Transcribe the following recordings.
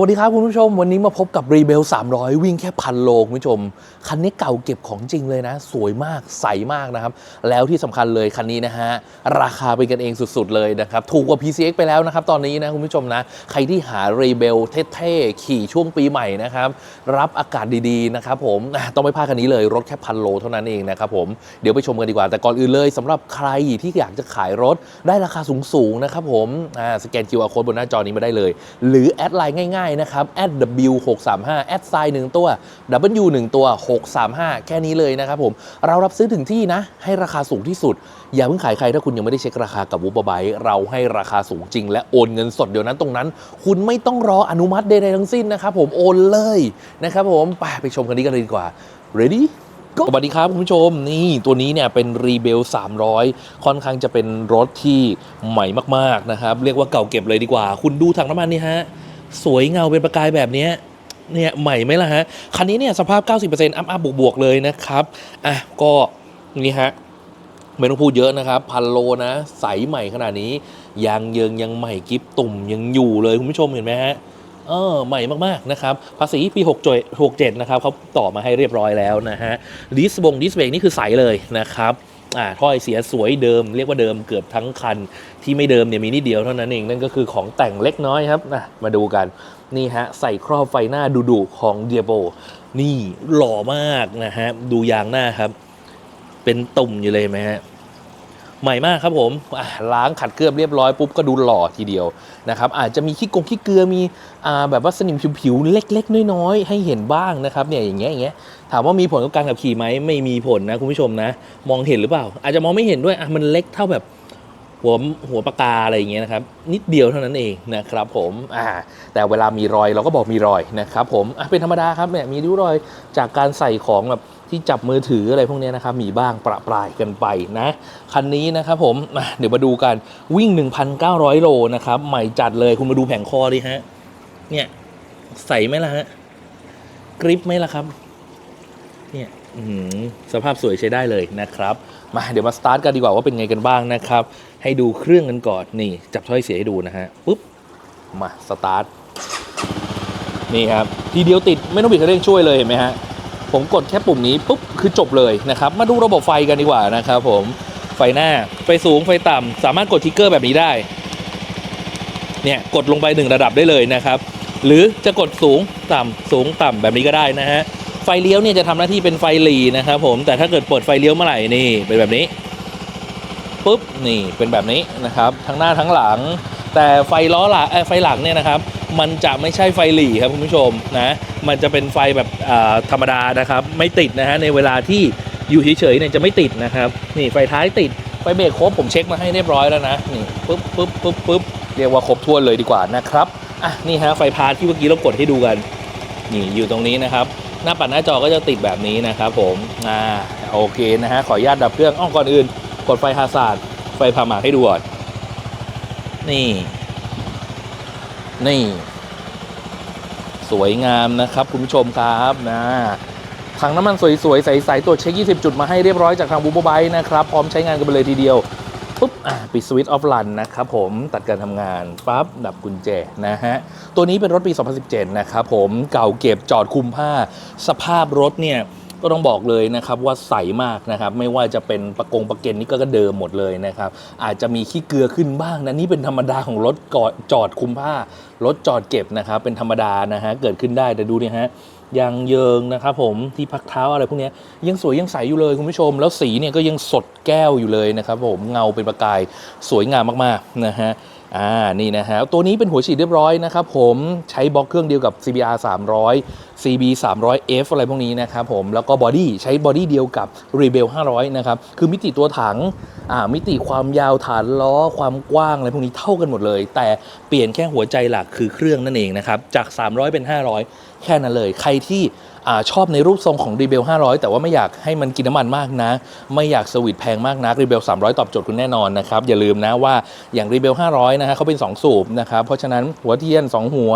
สวัสดีครับคุณผู้ชม วันนี้มาพบกับรีเบล300 วิ่งแค่พันโลคุณผู้ชม คันนี้เก่าเก็บของจริงเลยนะ สวยมากใสมากนะครับ แล้วที่สำคัญเลยคันนี้นะฮะ ราคาเป็นกันเองสุดๆเลยนะครับ ถูกกว่า PCX ไปแล้วนะครับ ตอนนี้นะคุณผู้ชมนะ ใครที่หารีเบลเท่ๆ ขี่ช่วงปีใหม่นะครับ รับอากาศดีๆ นะครับผมต้องไม่พลาดคันนี้เลยรถแค่พันโลเท่านั้นเองนะครับผมเดี๋ยวไปชมกันดีกว่าแต่ก่อนอื่นเลยสำหรับใครที่อยากจะขายรถได้ราคาสูงๆนะครับผมสแกน QR code บนหน้าจอนี้มาได้เลย หรือแอดไลน์ง่ายนะครับ w635 แอดไซน์1ตัว w 1ตัว 635 แค่นี้เลยนะครับผม เรารับซื้อถึงที่นะ ให้ราคาสูงที่สุด อย่าเพิ่งขายใครถ้าคุณยังไม่ได้เช็คราคากับวูบไบเราให้ราคาสูงจริง และโอนเงินสดเดี๋ยวนั้นตรงนั้น คุณไม่ต้องรออนุมัติใดๆทั้งสิ้นนะครับผมโอนเลยนะครับผมไปไปชมกันนี้กันเลยดีกว่า ready สวัสดีครับคุณผู้ชมนี่ตัวนี้เนี่ยเป็นรีเบล300 ค่อนข้างจะเป็นรถที่ใหม่มากๆนะครับ เรียกว่าเก่าเก็บเลยดีกว่า คุณดูถังน้ำมันนี่ฮะ สวยเงาเป็นประกายแบบนี้เนี่ยใหม่ไหมล่ะฮะ คันนี้เนี่ยสภาพ 90%อัพอัพบวกๆเลยนะครับ อะก็นี่ฮะไม่ต้องพูดเยอะนะครับ พันโลนะ ใสใหม่ขนาดนี้ ยางเยิงยังใหม่กิฟตุ่มยังอยู่เลยคุณผู้ชมเห็นไหมฮะเออใหม่มากๆนะครับ ภาษีปี6 67นะครับเขาต่อมาให้เรียบร้อยแล้วนะฮะดิสบงดิสเบรกนี่คือใสเลยนะครับ อ่าถ้อยเสียสวยเดิม เรียกว่าเดิมเกือบทั้งคันที่ไม่เดิมเนี่ยมีนิดเดียวเท่านั้นเองนั่นก็คือของแต่งเล็กน้อยครับนะมาดูกันนี่ฮะใส่ครอบไฟหน้าดุๆของเดียโบนี่หล่อมากนะฮะดูยางหน้าครับ เป็นตุ่มอยู่เลยไหมฮะ ใหม่มากครับผมล้างขัดเคลือบเรียบร้อยปุ๊บก็ดูหล่อทีเดียวนะครับอาจจะมีขี้กงขี้เกลือมีอแบบว่าสนิมผิวๆเล็ก ๆ น้อยๆให้เห็นบ้างนะครับเนี่ยอย่างเงี้ยอย่างเงี้ยถามว่ามีผลกับการขับขี่ไหมไม่มีผลนะคุณผู้ชมนะ มองเห็นหรือเปล่า อาจจะมองไม่เห็นด้วยอะมันเล็กเท่าแบบหัวหัวปากกาอะไรอย่างเงี้ยนะครับนิดเดียวเท่านั้นเองนะครับผมอ่าแต่เวลามีรอยเราก็บอกมีรอยนะครับผมอะเป็นธรรมดาครับเนี่ยมีริ้วรอยจากการใส่ของแบบ ที่จับมือถืออะไรพวกนี้นะครับมีบ้างประปรายกันไปนะคันนี้นะครับผมเดี๋ยวมาดูกันวิ่ง 1,900 โลนะครับใหม่จัดเลยคุณมาดูแผงคอดิฮะเนี่ยใส่ไหมล่ะฮะกริปไหมล่ะครับเนี่ยหือสภาพสวยใช้ได้เลยนะครับ มาเดี๋ยวมาสตาร์ทกันดีกว่าว่าเป็นไงกันบ้างนะครับ ให้ดูเครื่องกันก่อนนี่ จับถ้อยเสียให้ดูนะฮะปุ๊บมาสตาร์ทนี่ครับทีเดียวติดไม่ต้องบิดคันเร่งช่วยเลยเห็นไหมฮะ ผมกดแค่ปุ่มนี้ปุ๊บคือจบเลยนะครับ มาดูระบบไฟกันดีกว่านะครับผมไฟหน้าไฟสูงไฟต่ำสามารถกดทิกเกอร์แบบนี้ได้ เนี่ยกดลงไปหนึ่งระดับได้เลยนะครับ หรือจะกดสูงต่ำสูงต่ำแบบนี้ก็ได้นะฮะไฟเลี้ยวเนี่ยจะทำหน้าที่เป็นไฟหลีนะครับผมแต่ถ้าเกิดเปิดไฟเลี้ยวเมื่อไหร่นี่เป็นแบบนี้ปุ๊บนี่เป็นแบบนี้นะครับ ทั้งหน้าทั้งหลัง แต่ไฟล้อหลังเอ่อไฟหลังเนี่ยนะครับ มันจะไม่ใช่ไฟหลีครับคุณผู้ชมนะมันจะเป็นไฟแบบธรรมดานะครับ ไม่ติดนะฮะในเวลาที่อยู่เฉยๆเนี่ยจะไม่ติดนะครับนี่ไฟท้ายติดไฟเบรกครบผมเช็คมาให้เรียบร้อยแล้วนะนี่ปุ๊บปุ๊บปุ๊บปุ๊บเรียกว่าครบถ้วนเลยดีกว่านะครับอะนี่ฮะไฟพาร์ทที่เมื่อกี้เรากดให้ดูกันนี่อยู่ตรงนี้นะครับ หน้าปัดหน้าจอก็จะติดแบบนี้นะครับผมอ่าโอเคนะฮะขออนุญาตดับเครื่องอ้อก่อนอื่น กดไฟฮาซาร์ดไฟพามาให้ดูก่อน นี่ นี่ สวยงามนะครับ คุณผู้ชมครับนะถังน้ำมันสวยๆ ใสๆตรวเช็ค 20 จุดมาให้เรียบร้อยจากทางบูโบไบนะครับ พร้อมใช้งานกันไปเลยทีเดียวปุ๊บปิดสวิตช์ออฟลันนะครับผมตัดการทำงานปั๊บดับกุญแจนะฮะ ตัวนี้เป็นรถปี 2017 นะครับผมเก่าเก็บจอดคุมผ้า สภาพรถเนี่ย ก็ต้องบอกเลยนะครับว่าใสมากนะครับไม่ว่าจะเป็นประกงประเก็นนี่ก็เดิมหมดเลยนะครับอาจจะมีขี้เกลือขึ้นบ้างนะนี่เป็นธรรมดาของรถกอจอดคุมผ้ารถจอดเก็บนะครับเป็นธรรมดานะฮะเกิดขึ้นได้แต่ดูนี่ฮะยางเยิงนะครับผมที่พักเท้าอะไรพวกนี้ยยังสวยยังใสอยู่เลยคุณผู้ชม แล้วสีเนี่ยก็ยังสดแก้วอยู่เลยนะครับผมเงาเป็นประกายสวยงามมากๆนะฮะ อ่านี่นะฮะตัวนี้เป็นหัวฉีดเรียบร้อยนะครับผมใช้บล็อกเครื่องเดียวกับ CBR 300 CB 300F อะไรพวกนี้นะครับผมแล้วก็บอดี้ใช้บอดี้เดียวกับ Rebel 500 นะครับ คือมิติตัวถังอ่ามิติความยาวฐานล้อความกว้างอะไรพวกนี้เท่ากันหมดเลย แต่เปลี่ยนแค่หัวใจหลักคือเครื่องนั่นเองนะครับจาก 300 เป็น 500 แค่นั้นเลย ใครที่อาชอบในรูปทรงของ Rebel 500 แต่ว่าไม่อยากให้มันกินน้ำมันมากนะ ไม่อยากสวิตแพงมากนะ Rebel 300 ตอบโจทย์คุณแน่นอนนะครับอย่าลืมนะว่าอย่าง Rebel 500นะฮะเขาเป็น2สูบนะครับเพราะฉะนั้นหัวเทียน 2 หัว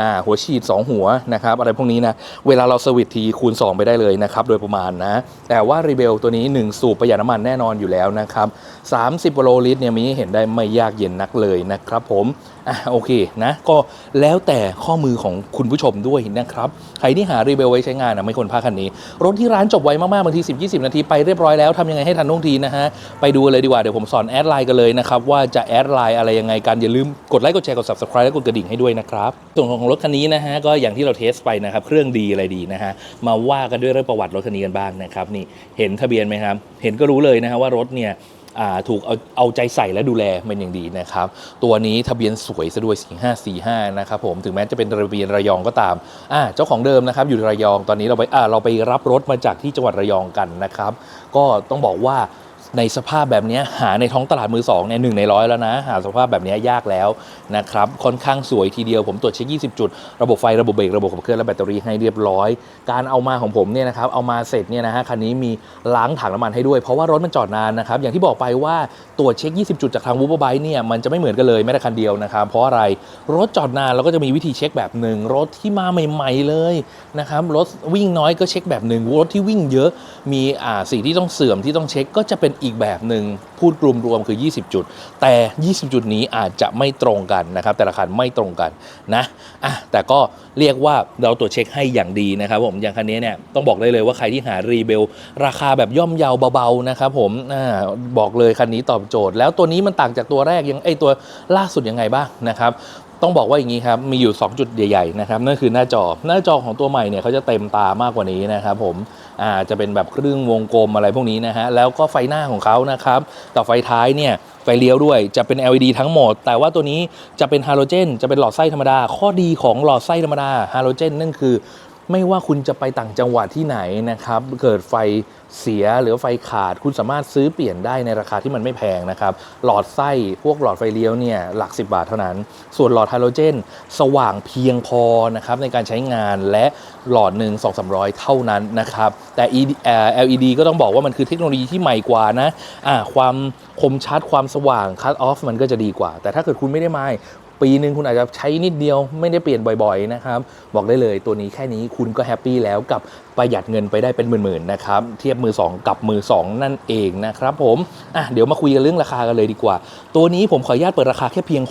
อ่าหัวฉีด 2 หัวนะครับอะไรพวกนี้นะเวลาเราสวิตทีคูณ 2 ไปได้เลยนะครับโดยประมาณนะแต่ว่ารีเบลตัวนี้ 1 สูบประหยัดน้ำมันแน่นอนอยู่แล้วนะครับ30กิโลลิตรเนี่ยมีเห็นได้ไม่ยากเย็นนักเลยนะครับผม อะโอเคนะก็แล้วแต่ข้อมือของคุณผู้ชมด้วยนะครับ ใครที่หารีเบลไว้ใช้งานนะไม่ควรพลาดคันนี้ รถที่ร้านจบไวมากๆบางที 10 20 นาทีไปเรียบร้อยแล้วทำยังไงให้ทันท่วงทีนะฮะ ไปดูเลยดีกว่า เดี๋ยวผมสอนแอดไลน์กันเลยนะครับ ว่าจะแอดไลน์อะไรยังไงกัน อย่าลืมกดไลค์กดแชร์กด subscribe และกดกระดิ่งให้ด้วยนะครับส่วนของรถคันนี้นะฮะก็อย่างที่เราเทสไปนะครับเครื่องดีอะไรดีนะฮะมาว่ากันด้วยเรื่องประวัติรถคันนี้กันบ้างนะครับนี่เห็นทะเบียนไหมครับเห็นก็รู้เลยนะฮะว่ารถเนี่ย ถูกเอาเอาใจใส่และดูแลเป็นอย่างดีนะครับ ตัวนี้ทะเบียนสวยซะด้วย 4545 นะครับผมถึงแม้จะเป็นทะเบียนระยองก็ตามอ่าเจ้าของเดิมนะครับอยู่ระยองตอนนี้เราไปอ่าเราไปรับรถมาจากที่จังหวัดระยองกันนะครับ ก็ต้องบอกว่า ในสภาพแบบนี้หาในท้องตลาดมือ2เนี่ยหนึ่งในร้อยแล้วนะ หาสภาพแบบนี้ยากแล้วนะครับ ค่อนข้างสวยทีเดียวผมตรวจเช็ค 20 จุด ระบบไฟระบบเบรกระบบขับเคลื่อนและแบตเตอรี่ให้เรียบร้อย การเอามาของผมเนี่ยนะครับเอามาเสร็จเนี่ยนะฮะคันนี้มีล้างถังน้ำมันให้ด้วย เพราะว่ารถมันจอดนานนะครับอย่างที่บอกไปว่าตรวจเช็ค 20 จุดจากทางวูบ e ไบเนี่ยมันจะไม่เหมือนกันเลยแม้แต่คันเดียวนะครับเพราะอะไรรถจอดนานเราก็จะมีวิธีเช็คแบบหนึ่งรถที่มาใหม่ ๆเลยนะครับรถวิ่งน้อยก็เช็คแบบหนึ่งรถที่วิ่งเยอะมีอ่าสิ่งที่ต้องเสื่อมที่ต้องเช็คก็จะเป็นอีกแบบหนึ่งพูดรวมๆคือ 20 จุด แต่ 20 จุดนี้อาจจะไม่ตรงกันนะครับ แต่ละคันไม่ตรงกันนะอะแต่ก็เรียกว่าเราตรวจเช็คให้อย่างดีนะครับผมอย่างคันนี้เนี่ยต้องบอกได้เลยว่าใครที่หารีเบลราคาแบบย่อมเยาเบาๆนะครับผมอ่าบอกเลยคันนี้ตอบโจทย์ แล้วตัวนี้มันต่างจากตัวแรกยังไอตัวล่าสุดยังไงบ้างนะครับ ต้องบอกว่าอย่างนี้ครับ มีอยู่ 2 จุดใหญ่ๆนะครับ นั่นคือหน้าจอ หน้าจอของตัวใหม่เนี่ยเขาจะเต็มตามากกว่านี้นะครับผมอ่าจะเป็นแบบครึ่งวงกลมอะไรพวกนี้นะฮะ แล้วก็ไฟหน้าของเขานะครับกับไฟท้ายเนี่ยไฟเลี้ยวด้วยจะเป็น LED ทั้งหมด แต่ว่าตัวนี้จะเป็นฮาโลเจน จะเป็นหลอดไส้ธรรมดา ข้อดีของหลอดไส้ธรรมดาฮาโลเจนนั่นคือ ไม่ว่าคุณจะไปต่างจังหวัดที่ไหนนะครับ เกิดไฟเสียหรือไฟขาด คุณสามารถซื้อเปลี่ยนได้ในราคาที่มันไม่แพงนะครับ หลอดไส้พวกหลอดไฟเลี้ยวเนี่ยหลัก 10 บาทเท่านั้น ส่วนหลอดไฮาโลเจน สว่างเพียงพอนะครับในการใช้งานและหลอดหนึ่ง2 3 0 0 เท่านั้นนะครับ แต่ LED ก็ต้องบอกว่ามันคือเทคโนโลยีที่ใหม่กว่านะอ่าความคมชัดความสว่างคัตออฟมันก็จะดีกว่า แต่ถ้าเกิดคุณไม่ได้ไม่ ปีหนึ่งคุณอาจจะใช้นิดเดียวไม่ได้เปลี่ยนบ่อยๆนะครับ บอกได้เลยตัวนี้แค่นี้คุณก็แฮปปี้แล้วกับ ประหยัดเงินไปได้เป็นหมื่นๆนะครับเทียบมือ 2 กับมือ 2 นั่นเองนะครับผมอะเดี๋ยวมาคุยกันเรื่องราคากันเลยดีกว่า ตัวนี้ผมขออนุญาตเปิดราคาแค่เพียง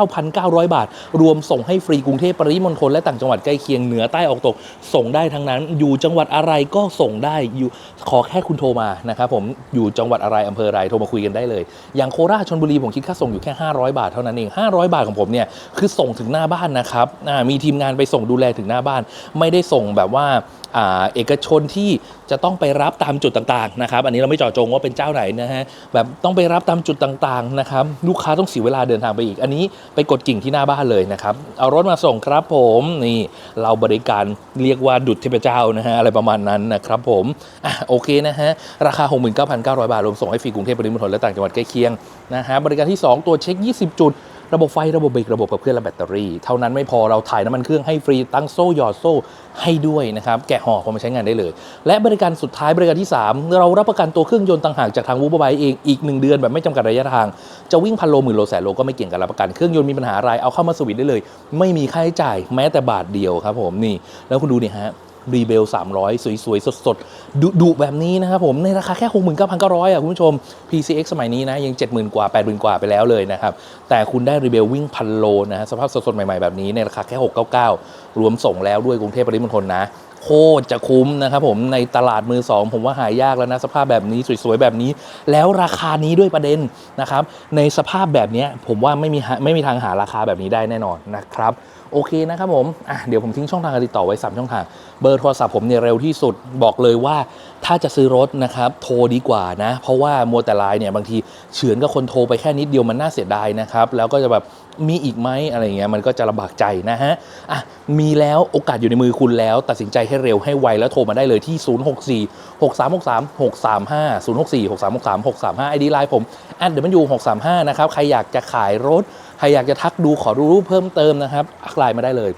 69,900 บาท รวมส่งให้ฟรีกรุงเทพปริมณฑลและต่างจังหวัดใกล้เคียงเหนือใต้ออกตก ส่งได้ทั้งนั้น อยู่จังหวัดอะไรก็ส่งได้อยู่ขอแค่คุณโทรมานะครับผมอยู่จังหวัดอะไรอำเภออะไรโทรมาคุยกันได้เลย อย่างโคราชชลบุรีผมคิดค่าส่งอยู่แค่ 500 บาทเท่านั้นเอง 500 บาทของผมเนี่ยคือส่งถึงหน้าบ้านนะครับมีทีมงานไปส่งดูแลถึงหน้าบ้าน ไม่ได้ส่งแบบว่าอ่าเอกชนที่จะต้องไปรับตามจุดต่างๆนะครับอันนี้เราไม่เจาะจงว่าเป็นเจ้าไหนนะฮะแบบต้องไปรับตามจุดต่างๆนะครับลูกค้าต้องเสียเวลาเดินทางไปอีก อันนี้ไปกดกิ่งที่หน้าบ้านเลยนะครับเอารถมาส่งครับผมนี่เราบริการเรียกว่าดุจเทพเจ้านะฮะอะไรประมาณนั้นนะครับผมอะโอเคนะฮะราคา 69,900 บาทรวมส่งให้ฟรีกรุงเทพปริมณฑลและต่างจังหวัดใกล้เคียงนะฮะบริการที่ 2 ตัวเช็ค 20 จุด ระบบไฟระบบเบรกระบบขับเคลื่อนและแบตเตอรี่ เท่านั้นไม่พอเราถ่ายน้ำมันเครื่องให้ฟรีตั้งโซ่หยอดโซ่ให้ด้วยนะครับแกะห่อพอมาใช้งานได้เลย และบริการสุดท้ายบริการที่ 3 เรารับประกันตัวเครื่องยนต์ต่างหากจากทางวูบไบเองอีก 1 เดือนแบบไม่จำกัดระยะทาง จะวิ่งพันโลหมื่นโลแสนโลก็ไม่เกี่ยงกับรับประกันเครื่องยนต์มีปัญหาอะไรเอาเข้ามาสวิตได้เลย ไม่มีค่าใช้จ่ายแม้แต่บาทเดียวครับผมนี่แล้วคุณดูนี่ฮะ รีเบล300 สวย ๆ สดๆดุดุแบบนี้นะครับผม ในราคาแค่69,900อะคุณผู้ชม PCX สมัยนี้นะ ยัง 70,000 กว่า 80,000 กว่าไปแล้วเลยนะครับ แต่คุณได้รีเบลวิ่งพันโลนะฮะสภาพสดๆ ใหม่ ๆ แบบนี้ ในราคาแค่ 699 รวมส่งแล้วด้วยกรุงเทพปริมณฑลนะ โคตรจะคุ้มนะครับผมในตลาดมือสองผมว่าหายากแล้วนะ สภาพแบบนี้สวยๆ แบบนี้ แล้วราคานี้ด้วยประเด็นนะครับในสภาพแบบเนี้ยผมว่าไม่มีไม่มีทางหาราคาแบบนี้ได้แน่นอนนะครับ โอเคนะครับผมอะเดี๋ยวผมทิ้งช่องทางการติดต่อไว้ 3 ช่องทาง เบอร์โทรศัพท์ผมเนี่ยเร็วที่สุดบอกเลยว่าถ้าจะซื้อรถนะครับโทรดีกว่านะ เพราะว่ามัวแต่ไลน์เนี่ยบางทีเฉือนกับคนโทรไปแค่นิดเดียวมันน่าเสียดายนะครับแล้วก็จะแบบ มีอีกไหมอะไรเงี้ยมันก็จะลำบากใจนะฮะอะมีแล้วโอกาสอยู่ในมือคุณแล้ว ตัดสินใจให้เร็วให้ไวแล้วโทรมาได้เลยที่ 064 6363 635 064 6363 635 ID ไลน์ผม w 635 นะครับใครอยากจะขายรถ ใครอยากจะทักดูขอดูรูปเพิ่มเติมนะครับอักไลน์มาได้เลย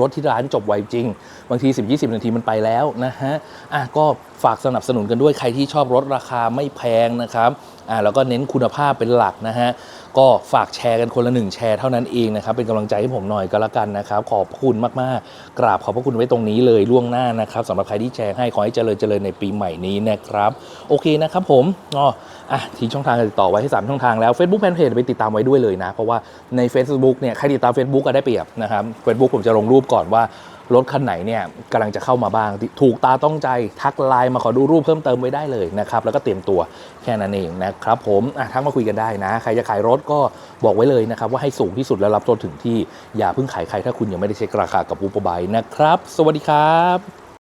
รถที่ร้านจบไวจริง บางที 10-20 นาทีมันไปแล้วนะฮะอะก็ฝากสนับสนุนกันด้วยใครที่ชอบรถราคาไม่แพงนะครับอะแล้วก็เน้นคุณภาพเป็นหลักนะฮะก็ฝากแชร์กันคนละหนึ่งแชร์เท่านั้นเองนะครับเป็นกำลังใจให้ผมหน่อยก็แล้วกันนะครับ ขอบคุณมากๆ กราบขอบพระคุณไว้ตรงนี้เลยล่วงหน้านะครับสำหรับใครที่แชร์ให้ขอให้เจริญเจริญในปีใหม่นี้นะครับ โอเคนะครับผมอ๋ออะทิ้งช่องทางติดต่อไว้ให้ 3 ช่องทางแล้ว Facebook Fanpage ไปติดตามไว้ด้วยเลยนะ เพราะว่าใน Facebook เนี่ยใครติดตาม Facebook ก็ได้เปรียบนะครับ Facebook ผมจะลงรูปก่อนว่า รถคันไหนเนี่ยกำลังจะเข้ามาบ้าง ถูกตาต้องใจทักไลน์มาขอดูรูปเพิ่มเติมไว้ได้เลยนะครับ แล้วก็เตรียมตัวแค่นั้นเองนะครับผมทักมาคุยกันได้นะ ใครจะขายรถก็บอกไว้เลยนะครับ ว่าให้สูงที่สุดแล้วรับจนถึงที่อย่าเพิ่งขายใครถ้าคุณยังไม่ได้เช็คราคากับอูปบายนะครับ สวัสดีครับ